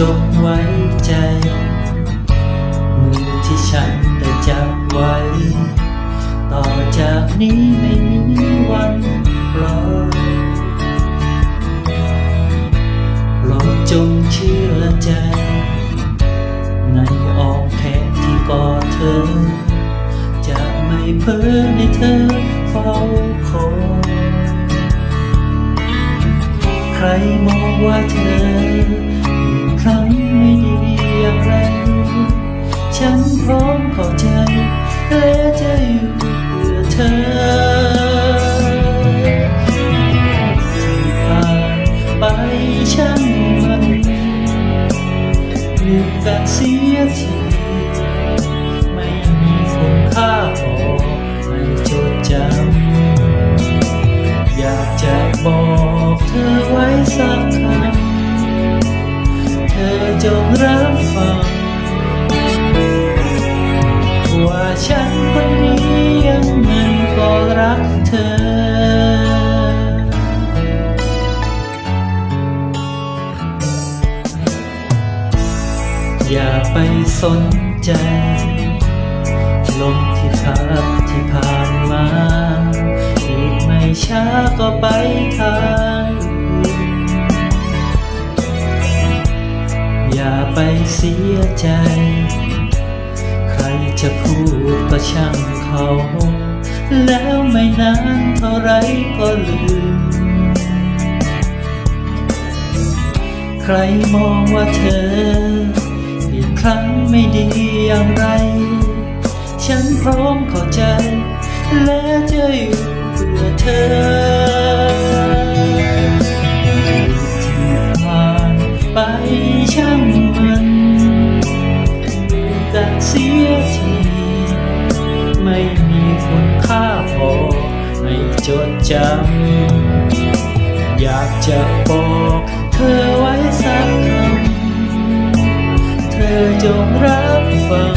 จงไว้ใจ มือที่ฉันได้จับไว้ ต่อจากนี้ไม่มีวันปล่อยโปรดจงเชื่อใจ ในอ้อมแขนที่กอดเธอ จะไม่เพ้อให้เธอเฝ้าคอยใครมองว่าเธอ ลืมกันเสียทีไม่มีคุณค่าพอให้จดจำอยากจะบอกเธอไว้สักคำเธอจงรับฟัง อย่าไปสนใจ ลมที่พัดที่ผ่านมา อีกไม่ช้าก็ไปทางอย่าไปเสียใจ ใครจะพูดก็ช่างเขา แล้วไม่นานเท่าไรก็ลืม ใครมองว่าเธอ ครั้งไม่ดีอย่างไร ฉันพร้อมเข้าใจ และจะอยู่เพื่อเธอที่ผ่านไปช่างมันลืมกันเสียทีไม่มีคุณค่าพอให้จดจำอยากจะบอก จงรับฟัง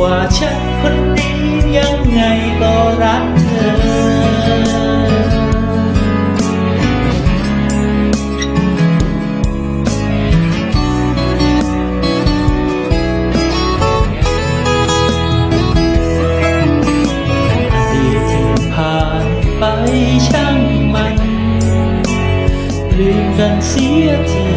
ว่าฉันคนนี้ยังไงก็รักเธออดีตที่ผ่านไปช่างมันลืมกันเสียที